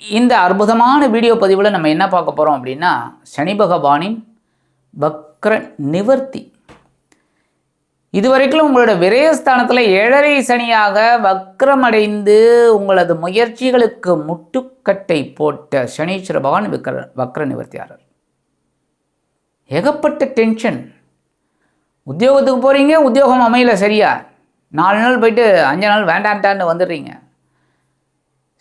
இந்த அற்புதமான வீடியோ பதிவில் நம்ம என்ன பார்க்க போகிறோம் அப்படின்னா சனி பகவானின் வக்ர நிவர்த்தி. இதுவரைக்கும் உங்களோட விரயஸ்தானத்தில் ஏழரை சனியாக வக்ரமடைந்து உங்களது முயற்சிகளுக்கு முட்டுக்கட்டை போட்ட சனீஸ்வர பகவான் விக்ர வக்ர நிவர்த்தியாளர் ஏகப்பட்ட டென்ஷன். உத்தியோகத்துக்கு போகிறீங்க உத்தியோகம் அமையல சரியா. நாலு நாள் போயிட்டு அஞ்சு நாள் வேண்டான்ட்டான்னு வந்துடுறீங்க.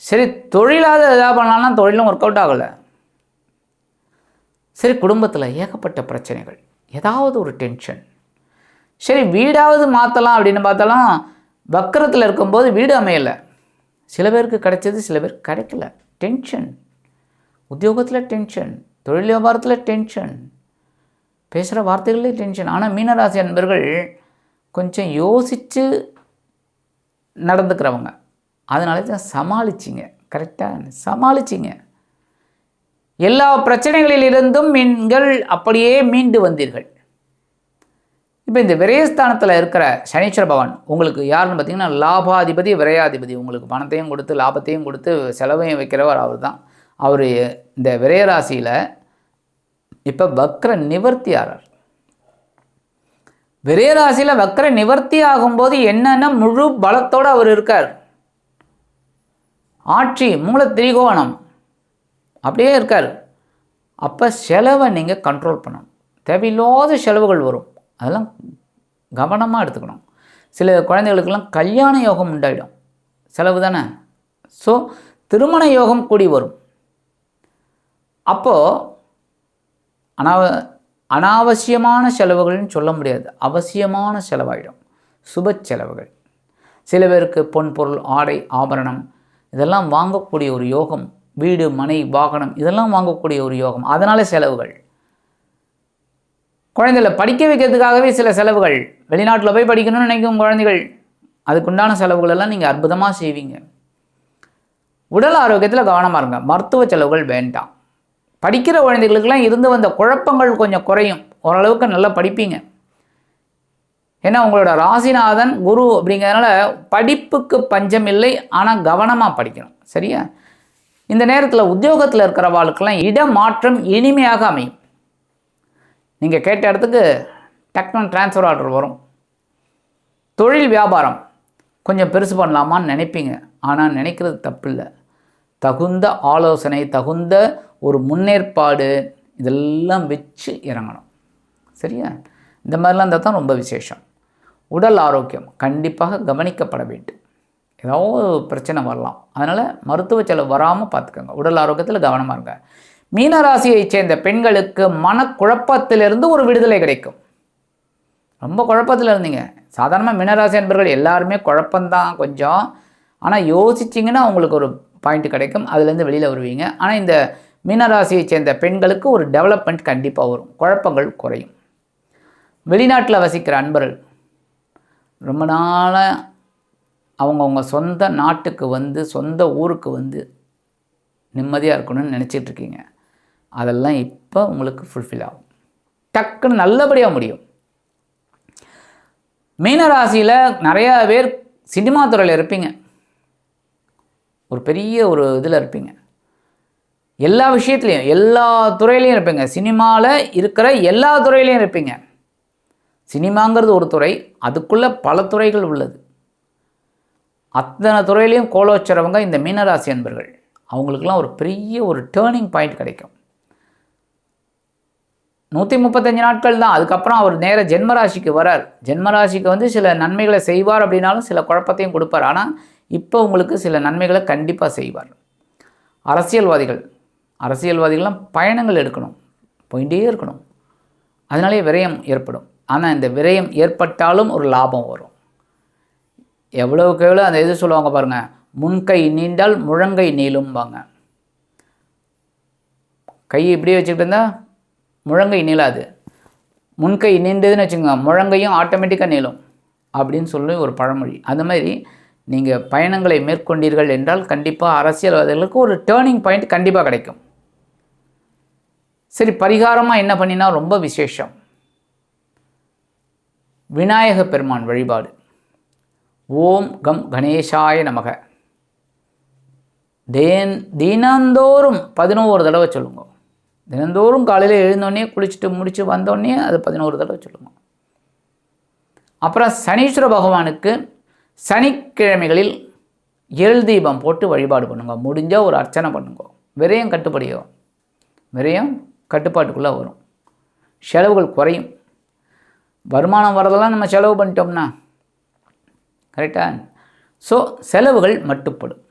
சரி தொழிலாத எதாவது பண்ணாலும் தொழிலும் ஒர்க் அவுட் ஆகலை. சரி குடும்பத்தில் ஏகப்பட்ட பிரச்சனைகள். ஏதாவது ஒரு டென்ஷன் சரி வீடாவது மாற்றலாம் அப்படின்னு பார்த்தாலும் வக்கரத்தில் இருக்கும்போது வீடு அமையலை. சில பேருக்கு கிடைச்சது சில பேருக்கு கிடைக்கல. டென்ஷன் உத்தியோகத்தில் டென்ஷன் தொழில் வியாபாரத்தில் டென்ஷன் பேசுகிற வார்த்தைகளே டென்ஷன் ஆனால் மீனராசி அன்பர்கள் கொஞ்சம் யோசித்து நடந்துக்கிறவங்க. அதனால தான் சமாளிச்சிங்க. கரெக்டாக சமாளிச்சிங்க. எல்லா பிரச்சனைகளிலிருந்தும் நீங்கள் அப்படியே மீண்டு வந்தீர்கள். இப்போ இந்த விரயஸ்தானத்தில் இருக்கிற சனீஸ்வர பகவான் உங்களுக்கு யாருன்னு பார்த்தீங்கன்னா லாபாதிபதி விரையாதிபதி. உங்களுக்கு பணத்தையும் கொடுத்து லாபத்தையும் கொடுத்து செலவையும் வைக்கிறவர் அவர் தான் அவர் இந்த விரயராசியில் இப்போ வக்ர நிவர்த்தியாளர் விரயராசியில் வக்ர நிவர்த்தி ஆகும்போது என்னென்ன முழு பலத்தோடு அவர் இருக்கார்? ஆட்சி மூல திரிகோணம். அப்படியே இருக்கார். அப்போ செலவை நீங்கள் கண்ட்ரோல் பண்ணணும். தேவையில்லாத செலவுகள் வரும். அதெல்லாம் கவனமாக எடுத்துக்கணும். சில குழந்தைகளுக்கெல்லாம் கல்யாண யோகம் உண்டாயிடும். செலவு தானே? ஸோ திருமண யோகம் கூடி வரும். அப்போது அனாவ அனாவசியமான செலவுகள்னு சொல்ல முடியாது. அவசியமான செலவாயிடும். சுப செலவுகள். சில பேருக்கு பொன் பொருள் ஆடை ஆபரணம் இதெல்லாம் வாங்கக்கூடிய ஒரு யோகம் வீடு மனை வாகனம் இதெல்லாம் வாங்கக்கூடிய ஒரு யோகம். அதனால செலவுகள். குழந்தைகளை படிக்க வைக்கிறதுக்காகவே சில செலவுகள். வெளிநாட்டில் போய் படிக்கணும்னு நினைக்கும் குழந்தைகள் அதுக்குண்டான செலவுகள் எல்லாம் நீங்கள் அற்புதமாக செய்வீங்க. உடல் ஆரோக்கியத்தில் கவனமாக இருங்க. மருத்துவ செலவுகள் வேண்டாம். படிக்கிற குழந்தைகளுக்கெல்லாம் இருந்து வந்த குழப்பங்கள் கொஞ்சம் குறையும். ஓரளவுக்கு நல்லா படிப்பீங்க. ஏன்னா உங்களோட ராசிநாதன் குரு அப்படிங்கிறதுனால படிப்புக்கு பஞ்சம் இல்லை ஆனால் கவனமாக படிக்கணும். சரியா? இந்த நேரத்தில் உத்தியோகத்தில் இருக்கிறவாளுக்கெல்லாம் இடமாற்றம் இனிமையாக அமையும். நீங்கள் கேட்ட இடத்துக்கு டக்குன்னு ட்ரான்ஸ்ஃபர் ஆர்டர் வரும். தொழில் வியாபாரம் கொஞ்சம் பெருசு பண்ணலாமான்னு நினைப்பீங்க. ஆனால் நினைக்கிறது தப்பில்லை. தகுந்த ஆலோசனை தகுந்த ஒரு முன்னேற்பாடு இதெல்லாம் வச்சு இறங்கணும். சரியா? இந்த மாதிரிலாம் இருந்தால் தான் ரொம்ப விசேஷம். உடல் ஆரோக்கியம் கண்டிப்பாக கவனிக்கப்பட வேண்டும். ஏதாவது பிரச்சனை வரலாம். அதனால் மருத்துவ செலவு வராமல் பார்த்துக்கோங்க உடல் ஆரோக்கியத்தில் கவனமாக இருங்க. மீனராசியைச் சேர்ந்த பெண்களுக்கு மனக்குழப்பத்திலிருந்து ஒரு விடுதலை கிடைக்கும். ரொம்ப குழப்பத்தில் இருந்தீங்க. சாதாரணமாக மீனராசி நண்பர்கள் எல்லாருமே குழப்பந்தான் கொஞ்சம். ஆனால் யோசிச்சிங்கன்னா உங்களுக்கு ஒரு பாயிண்ட் கிடைக்கும். அதுலேருந்து வெளியில் வருவீங்க. ஆனால் இந்த மீனராசியை சேர்ந்த பெண்களுக்கு ஒரு டெவலப்மெண்ட் கண்டிப்பாக வரும். குழப்பங்கள் குறையும். வெளிநாட்டில் வசிக்கிற அன்பர்கள் ரொம்ப நாளாக அவங்கவுங்க சொந்த நாட்டுக்கு வந்து சொந்த ஊருக்கு வந்து நிம்மதியாக இருக்கணும்னு நினச்சிட்டு இருக்கீங்க அதெல்லாம் இப்போ உங்களுக்கு ஃபுல்ஃபில் ஆகும். டக்குன்னு நல்லபடியாக முடியும். மீனராசியில் நிறையா பேர் சினிமா துறையில் இருப்பீங்க. ஒரு பெரிய ஒரு இதில் இருப்பீங்க. எல்லா விஷயத்துலையும் எல்லா துறையிலையும் இருப்பீங்க. சினிமாவில் இருக்கிற எல்லா துறையிலையும் இருப்பீங்க. சினிமாங்கிறது ஒரு துறை அதுக்குள்ளே பல துறைகள் உள்ளது. அத்தனை துறையிலையும் கோலோச்சரவங்க இந்த மீனராசி அன்பர்கள். அவங்களுக்கெல்லாம் ஒரு பெரிய ஒரு டேர்னிங் பாயிண்ட் கிடைக்கும். நூற்றி முப்பத்தஞ்சு நாட்கள் தான். அதுக்கப்புறம் அவர் நேர ஜென்மராசிக்கு வரார். ஜென்மராசிக்கு வந்து சில நன்மைகளை செய்வார் அப்படின்னாலும் சில குழப்பத்தையும் கொடுப்பார். ஆனால் இப்போ உங்களுக்கு சில நன்மைகளை கண்டிப்பாக செய்வார். அரசியல்வாதிகள். அரசியல்வாதிகள்லாம் பயணங்கள் எடுக்கணும். போயிட்டே இருக்கணும். அதனாலே விரயம் ஏற்படும். ஆனால் இந்த விரயம் ஏற்பட்டாலும் ஒரு லாபம் வரும். எவ்வளோக்கு எவ்வளோ அந்த இது சொல்லுவாங்க பாருங்கள் முன்கை நீண்டால் முழங்கை நீளும்பாங்க. கை இப்படியே வச்சுக்கிட்டு இருந்தால் முழங்கை நீளாது. முன்கை நீண்டதுன்னு வச்சுக்கோங்க முழங்கையும் ஆட்டோமேட்டிக்காக நீளும் அப்படின்னு சொல்லி ஒரு பழமொழி. அந்த மாதிரி நீங்கள் பயணங்களை மேற்கொண்டீர்கள் என்றால் கண்டிப்பாக அரசியல்வாதிகளுக்கு ஒரு டேர்னிங் பாயிண்ட் கண்டிப்பாக கிடைக்கும். சரி பரிகாரமாக என்ன பண்ணினா ரொம்ப விசேஷம். விநாயக பெருமான் வழிபாடு. ஓம் கம் கணேசாய நமக. தேன் தினந்தோறும் பதினோரு தடவை சொல்லுங்க. தினந்தோறும் காலையில் எழுந்தோடனே குளிச்சுட்டு முடித்து வந்தோடனே அது பதினோரு தடவை சொல்லுங்க. அப்புறம் சனீஸ்வர பகவானுக்கு சனிக்கிழமைகளில் எள் தீபம் போட்டு வழிபாடு பண்ணுங்க. முடிஞ்சால் ஒரு அர்ச்சனை பண்ணுங்க. விரயம் கட்டுப்படியும் விரயம் கட்டுப்பாட்டுக்குள்ளே வரும். செலவுகள் குறையும். வருமானம் வரதெல்லாம் நம்ம செலவு பண்ணிட்டோம்னா கரெக்டா ஸோ செலவுகள் மட்டுப்படும்.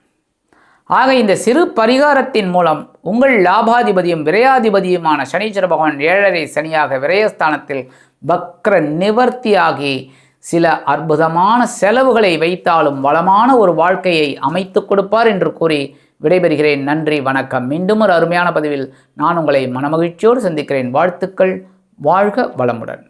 ஆக இந்த சிறு பரிகாரத்தின் மூலம் உங்கள் லாபாதிபதியும் விரையாதிபதியுமான சனீச்சர பகவான் ஏழரை சனியாக விரயஸ்தானத்தில் வக்ர நிவர்த்தியாகி சில அற்புதமான செலவுகளை வைத்தாலும் வளமான ஒரு வாழ்க்கையை அமைத்து கொடுப்பார் என்று கூறி விடைபெறுகிறேன். நன்றி வணக்கம். மீண்டும் ஒரு அருமையான பதிவில் நான் உங்களை மனமகிழ்ச்சியோடு சந்திக்கிறேன். வாழ்த்துக்கள். வாழ்க வளமுடன்.